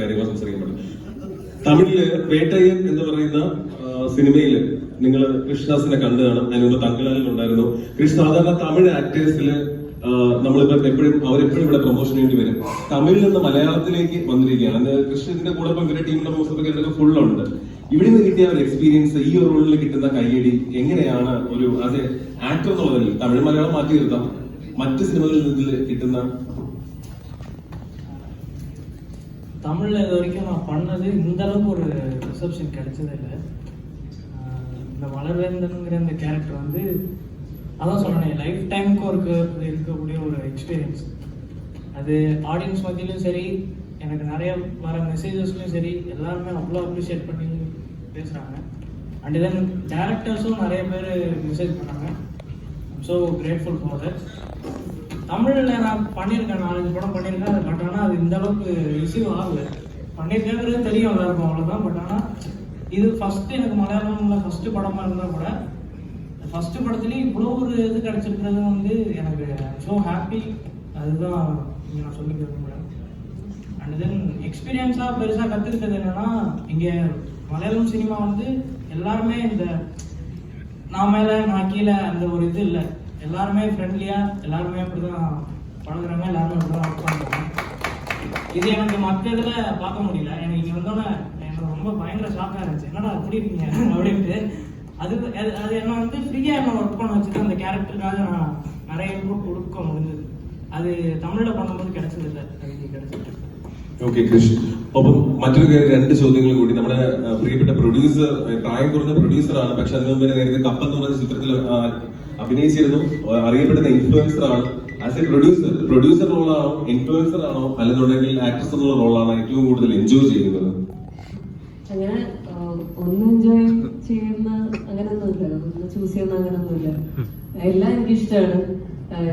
കാര്യങ്ങൾ സംസാരിക്കപ്പെടും. തമിഴിൽ വേട്ടയ്യൻ എന്ന് പറയുന്ന സിനിമയിൽ നിങ്ങൾ കൃഷ്ണദാസിനെ കണ്ടു കാണും. അതിന് മുമ്പ് തങ്കലാലിൽ ഉണ്ടായിരുന്നു. കൃഷ്ണ സാധാരണ തമിഴ് ആക്ടേഴ്സിൽ നമ്മളിപ്പോ എപ്പോഴും അവരെപ്പോഴും ഇവിടെ പ്രൊമോഷൻ വേണ്ടി വരും. തമിഴിൽ നിന്ന് മലയാളത്തിലേക്ക് വന്നിരിക്കുകയാണ്. അന്ന് കൃഷ്ണത്തിന്റെ കൂടെ ഇപ്പം ഇവരുടെ ടീമിന്റെ മുസ്തഫൊക്കെ ഫുൾ ഉണ്ട്. ഇവിടെ നിന്ന് കിട്ടിയ ഒരു എക്സ്പീരിയൻസ് ഈ ഒരു റോളിൽ കിട്ടുന്ന കയ്യടി എങ്ങനെയാണ് ഒരു ആസ് ആക്ടർ എന്നുള്ളതിൽ തമിഴ് മലയാളം മാറ്റി നിർത്താം. മറ്റ് സിനിമകളിൽ നിന്ന് കിട്ടുന്ന தமிழில் இது வரைக்கும் நான் பண்ணது இந்த அளவுக்கு ஒரு ரிசப்ஷன் கிடைச்சதே இல்லை. இந்த வளர்வேந்தனுங்கிற இந்த கேரக்டர் வந்து அதான் சொன்னேன் லைஃப் டைமுக்கு ஒரு இருக்கக்கூடிய ஒரு எக்ஸ்பீரியன்ஸ் அது ஆடியன்ஸ் மத்தியிலும் சரி எனக்கு நிறைய வர மெசேஜஸ்லையும் சரி எல்லாருமே அவ்வளோ அப்ரிஷியேட் பண்ணி பேசுகிறாங்க அண்ட் தென் டேரக்டர்ஸும் நிறைய பேர் மெசேஜ் பண்ணாங்க. ஸோ கிரேட்ஃபுல் ஃபார் தட் தமிழில் நான் பண்ணியிருக்கேன் நாலஞ்சு படம் பண்ணியிருக்கேன் பட் அது இந்த அளவுக்கு ரிசீவ் ஆகல. பண்ணியிருக்கேங்கிறது தெரியும் எல்லாருக்கும் அவ்வளோதான் பட் ஆனால் இது ஃபர்ஸ்ட் எனக்கு மலையாளம்ல ஃபர்ஸ்ட் படமா இருந்தால் கூட ஃபர்ஸ்ட் படத்துலேயும் இவ்வளோ ஒரு இது கிடைச்சிருக்கிறது வந்து எனக்கு ஸோ ஹாப்பி அதுதான் இங்க நான் சொல்லி விரும்புகிறேன் அண்ட் தென் எக்ஸ்பீரியன்ஸாக பெருசாக கற்றுக்கிட்டது என்னென்னா இங்கே மலையாளம் சினிமா வந்து எல்லாருமே இந்த நான் மேலே நான் கீழே அந்த ஒரு இது இல்லை. எல்லாருமே ஃப்ரெண்ட்லியாக எல்லாருமே அப்படி தான் பழகுறாங்க எல்லாருமே அப்படி தான் ஒர்க் பண்ணுறாங்க இது எனக்கு மற்ற இதில் பார்க்க முடியல எனக்கு இங்கே வந்தோன்னே எனக்கு ரொம்ப பயங்கர ஷாக்காக இருந்துச்சு என்னடா அப்படி இருக்கீங்க அப்படின்ட்டு அது அது அது என்ன வந்து ஃப்ரீயாக என்ன ஒர்க் பண்ண வச்சுட்டு அந்த கேரக்டருக்காக நான் நிறைய இன்புட் கொடுக்க முடிஞ்சது அது தமிழில் பண்ணும்போது கிடைச்சது இல்லை அது இங்கே கிடைச்சிருக்கு ഓക്കെ കൃഷ് ഒപ്പം മറ്റൊരു കാര്യം രണ്ട് ചോദ്യങ്ങൾ കൂടി നമ്മുടെ ആ, പ്രിയപ്പെട്ട പ്രൊഡ്യൂസർ പ്രായം കുറഞ്ഞ പ്രൊഡ്യൂസറാണ് പക്ഷെ അതിനു മുമ്പ് നേരത്തെ കപ്പൽ എന്ന് പറഞ്ഞ ചിത്രത്തിൽ ആ, അഭിനയിച്ചിരുന്നു ആ, അറിയപ്പെടുന്ന ഇൻഫ്ലുവൻസർ ആണ് ആസ് എ പ്രൊഡ്യൂസർ പ്രൊഡ്യൂസർ റോളാണോ ഇൻഫ്ലുവൻസർ ആണോ അല്ലെന്നുണ്ടെങ്കിൽ ആക്ട്രസ് എന്നുള്ള റോളാണോ ഏറ്റവും കൂടുതൽ എൻജോയ് ചെയ്യുന്നത്? അങ്ങനെ ഒന്നും എൻജോയ് ചെയ്യുന്ന അങ്ങനെയൊന്നുമില്ല ഒന്ന് ചൂസ് ചെയ്യുന്ന അങ്ങനെയൊന്നുമില്ല എല്ലാം എനിക്ക് ഇഷ്ടമാണ്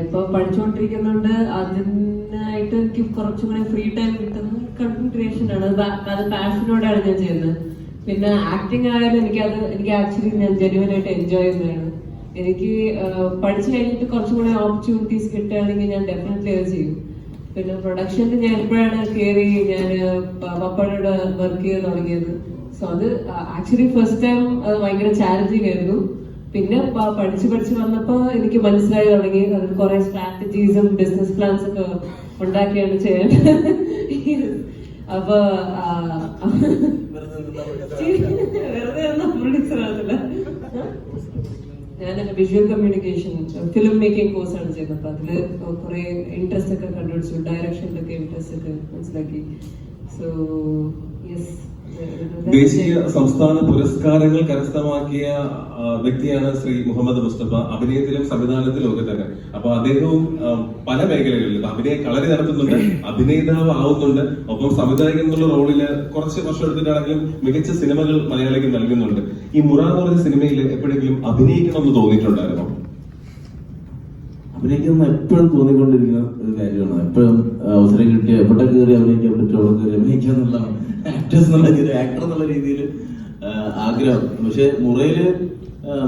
ഇപ്പൊ പഠിച്ചുകൊണ്ടിരിക്കുന്നുണ്ട് അതിനായിട്ട് എനിക്ക് കുറച്ചും കൂടെ ഫ്രീ ടൈം കിട്ടുന്ന കണ്ടന്റ് ക്രിയേഷൻ ആണ്. അത് പാഷനോടാണ് ഞാൻ ചെയ്യുന്നത്. പിന്നെ ആക്ടിങ് ആയാലും അത് എനിക്ക് ആക്ച്വലി ഞാൻ ജെന്യൂൻ ആയിട്ട് എൻജോയ് ചെയ്യുന്നതാണ്. എനിക്ക് പഠിച്ചു കഴിഞ്ഞിട്ട് കുറച്ചും കൂടെ ഓപ്പർച്യൂണിറ്റീസ് കിട്ടുകയാണെങ്കിൽ ഞാൻ ഡെഫിനറ്റ്ലി അത് ചെയ്യും. പിന്നെ പ്രൊഡക്ഷനിൽ ഞാൻ എപ്പോഴാണ് കയറി ഞാൻ പപ്പയുടെ വർക്ക് ചെയ്ത് തുടങ്ങിയത്. സോ അത് ആക്ച്വലി ഫസ്റ്റ് ടൈം അത് ഭയങ്കര ചാലഞ്ചിങ് ആയിരുന്നു. പിന്നെ പഠിച്ച് പഠിച്ച് വന്നപ്പോൾ എനിക്ക് മനസ്സിലായി തുടങ്ങി അതിൽ കുറെ സ്ട്രാറ്റജീസും ബിസിനസ് പ്ലാൻസ് ഒക്കെ ഉണ്ടാക്കിയാണ് ചെയ്യേണ്ടത്. അപ്പൊ ആ, വെറുതെ ഒന്നും പ്രൊഡ്യൂസർ ആകത്തില്ല ഞാൻ visual communication film making course ആണ് ചെയ്യുന്നത്. അപ്പൊ അതിൽ കുറെ ഇൻട്രസ്റ്റ് ഒക്കെ കണ്ടുപിടിച്ചു ഡയറക്ഷനിലൊക്കെ ഇൻട്രസ്റ്റ് ഒക്കെ മനസ്സിലാക്കി. സോ യെസ് ദേശീയ സംസ്ഥാന പുരസ്കാരങ്ങൾ കരസ്ഥമാക്കിയ വ്യക്തിയാണ് ശ്രീ മുഹമ്മദ് മുസ്തഫ. അഭിനയത്തിലും സംവിധാനത്തിലും ഒക്കെ തന്നെ. അപ്പൊ അദ്ദേഹവും പല മേഖലകളിലും അഭിനയ കളരി നടത്തുന്നുണ്ട് അഭിനേതാവ് ആവുന്നുണ്ട് ഒപ്പം സംവിധായകൻ എന്നുള്ള റോളിൽ കുറച്ച് വർഷം എടുത്തിട്ടാണെങ്കിലും മികച്ച സിനിമകൾ മലയാളിക്ക് നൽകുന്നുണ്ട്. ഈ മുറ പറഞ്ഞ സിനിമയിൽ എപ്പോഴെങ്കിലും അഭിനയിക്കണം എന്ന് തോന്നിയിട്ടുണ്ടായിരുന്നോ? അഭിനയിക്കുന്ന എപ്പോഴും തോന്നിക്കൊണ്ടിരിക്കുന്ന ഒരു കാര്യമാണ്. എപ്പോഴും അവസരം കിട്ടിയ എവിടെ കയറി അഭിനയിക്കാൻ പറ്റും അവിടെ കയറി അഭിനയിക്കുക എന്നുള്ളതാണ് ആക്ട്രസ് എന്നുള്ള രീതിയിൽ ആക്ടർ എന്നുള്ള രീതിയിൽ ആഗ്രഹം. പക്ഷെ മുറയിൽ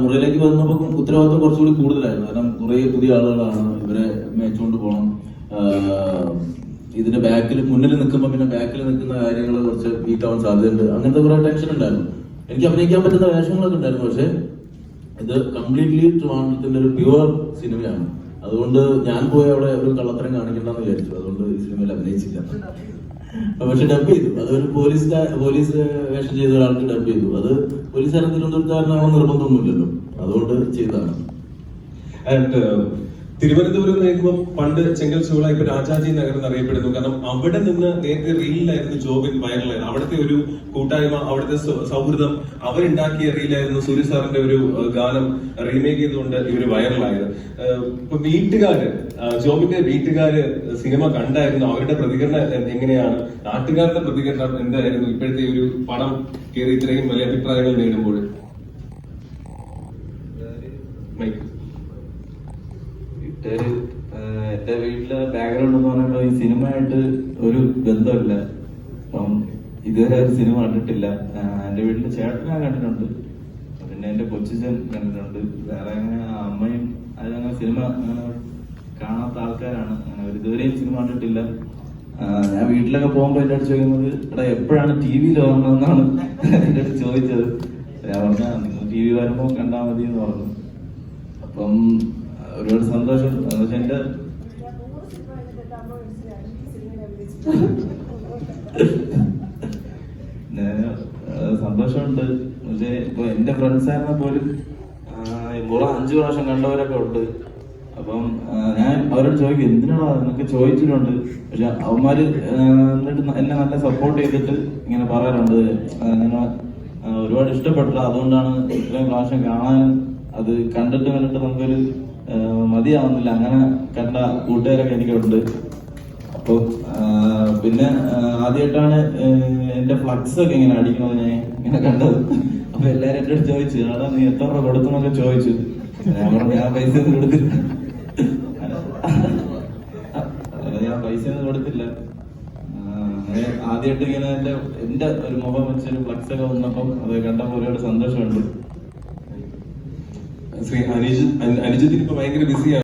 മുറയിലേക്ക് വന്നപ്പോൾ ഉത്തരവാദിത്വം കുറച്ചുകൂടി കൂടുതലായിരുന്നു. കാരണം കുറേ പുതിയ ആളുകളാണ് ഇവരെ മേച്ചുകൊണ്ട് പോകണം ഇതിന്റെ ബാക്കിൽ മുന്നിൽ നിൽക്കുമ്പോൾ പിന്നെ ബാക്കിൽ നിൽക്കുന്ന കാര്യങ്ങൾ കുറച്ച് വീക്ക് ആവാൻ സാധ്യതയുണ്ട്. അങ്ങനത്തെ കുറെ ടെൻഷൻ ഉണ്ടായിരുന്നു. എനിക്ക് അഭിനയിക്കാൻ പറ്റുന്ന വേഷങ്ങളൊക്കെ ഉണ്ടായിരുന്നു. പക്ഷെ ഇത് കംപ്ലീറ്റ്ലി ട്രിവാൻഡ്രത്തിന്റെ ഒരു പ്യുവർ സിനിമയാണ് അതുകൊണ്ട് ഞാൻ പോയി അവിടെ ഒരു കള്ളത്തരം കാണിക്കണ്ടെന്ന് വിചാരിച്ചു. അതുകൊണ്ട് ഈ സിനിമയിൽ അഭിനയിച്ചില്ല. പക്ഷെ ഡബ് ചെയ്തു. അതൊരു പോലീസ് പോലീസ് വേഷം ചെയ്ത ഒരാൾക്ക് ഡബ് ചെയ്തു. അത് പോലീസുകാരൻ തിരുവനന്തപുരത്തുകാരനാണോ നിർബന്ധമൊന്നുമില്ലല്ലോ. അതുകൊണ്ട് ചെയ്തതാണ്. ആൻഡ് തിരുവനന്തപുരം എന്ന് പണ്ട് ചെങ്കൽ ചൂള ഇപ്പൊ രാജാജി നഗർ എന്നറിയപ്പെടുന്നു കാരണം അവിടെ നിന്ന് നേരത്തെ റീലിലായിരുന്നു ജോബിൻ വൈറലായിരുന്നു അവിടുത്തെ ഒരു കൂട്ടായ്മ അവിടുത്തെ സൗഹൃദം അവരുണ്ടാക്കിയ റീലായിരുന്നു സൂര്യ സാറിന്റെ ഒരു ഗാനം റീമേക്ക് ചെയ്തുകൊണ്ട് ഇവർ വൈറലായത്. ഇപ്പൊ വീട്ടുകാര് ജോബിന്റെ വീട്ടുകാര് സിനിമ കണ്ടായിരുന്നു. അവരുടെ പ്രതികരണം എങ്ങനെയാണ്? നാട്ടുകാരുടെ പ്രതികരണം എന്തായിരുന്നു? ഇപ്പോഴത്തെ ഒരു പണം കയറി ഇത്രയും വലിയ അഭിപ്രായങ്ങൾ നേടുമ്പോൾ. മൈക്ക്. ആഹ് എന്റെ വീട്ടിലെ ബാക്ക്ഗ്രൗണ്ട് എന്ന് പറയുമ്പോൾ ഈ സിനിമയായിട്ട് ഒരു ബന്ധമില്ല. അപ്പം ഇതുവരെ ഒരു സിനിമ കണ്ടിട്ടില്ല. എന്റെ വീട്ടിലെ ചേട്ടൻ ഞാൻ കണ്ടിട്ടുണ്ട്. പിന്നെ എന്റെ കൊച്ചിച്ചൻ കണ്ടിട്ടുണ്ട്. വേറെ അങ്ങനെ അമ്മയും അതങ്ങനെ സിനിമ അങ്ങനെ കാണാത്ത ആൾക്കാരാണ്. അങ്ങനെ അവർ ഇതുവരെയും സിനിമ കണ്ടിട്ടില്ല. ഞാൻ വീട്ടിലൊക്കെ പോകുമ്പോൾ എന്റെ അടുത്ത് ചോദിക്കുന്നത് എടാ എപ്പോഴാണ് ടി വിയിൽ വരണമെന്നാണ് എന്റെ അടുത്ത് ചോദിച്ചത്. ഞാൻ പറഞ്ഞ നിങ്ങൾ ടി വി വരുമ്പോൾ കണ്ടാൽ മതി എന്ന് പറഞ്ഞു. അപ്പം ഒരുപാട് സന്തോഷം. എന്ന് വെച്ചാൽ എന്റെ ഞാൻ സന്തോഷമുണ്ട്. പക്ഷേ ഇപ്പൊ എന്റെ ഫ്രണ്ട്സ് ആയിരുന്ന പോലും മുറ അഞ്ചു പ്രാവശ്യം കണ്ടവരൊക്കെ ഉണ്ട്. അപ്പം ഞാൻ അവരോട് ചോദിക്കും എന്തിനാണോ എന്നൊക്കെ ചോദിച്ചിട്ടുണ്ട്. പക്ഷെ അവന്മാര് എന്നിട്ട് എന്നെ നല്ല സപ്പോർട്ട് ചെയ്തിട്ട് ഇങ്ങനെ പറയാറുണ്ട്. അങ്ങനെ ഒരുപാട് ഇഷ്ടപ്പെട്ടത് അതുകൊണ്ടാണ് ഇത്രയും പ്രാവശ്യം കാണാനും അത് കണ്ടിട്ട് കണ്ടിട്ട് നമുക്കൊരു മതിയാവുന്നില്ല. അങ്ങനെ കണ്ട കൂട്ടുകാരൊക്കെ എനിക്കുണ്ട് അപ്പൊ പിന്നെ ആദ്യമായിട്ടാണ് എന്റെ ഫ്ലക്സ് ഒക്കെ ഇങ്ങനെ അടിക്കുന്നത് ഞാൻ ഇങ്ങനെ കണ്ടത്. അപ്പൊ എല്ലാരും എന്റെ അടുത്ത് ചോദിച്ചു അതാ നീ എത്ര രൂപ കൊടുക്കുന്നൊക്കെ ചോദിച്ചു. ഞാൻ ഞാൻ പൈസ ഒന്നും കൊടുത്തില്ല. ഞാൻ പൈസ ഒന്നും കൊടുത്തില്ല. ആദ്യമായിട്ട് ഇങ്ങനെ എന്റെ എന്റെ ഒരു മുഖം വെച്ചൊരു ഫ്ലക്സ് ഒക്കെ വന്നപ്പം അത് കണ്ടപ്പോൾ ഒരുപാട് സന്തോഷമുണ്ട്. ശ്രീ അനുജ് അനുജത്തിന് ഇപ്പൊ ഭയങ്കര ബിസിയാണ്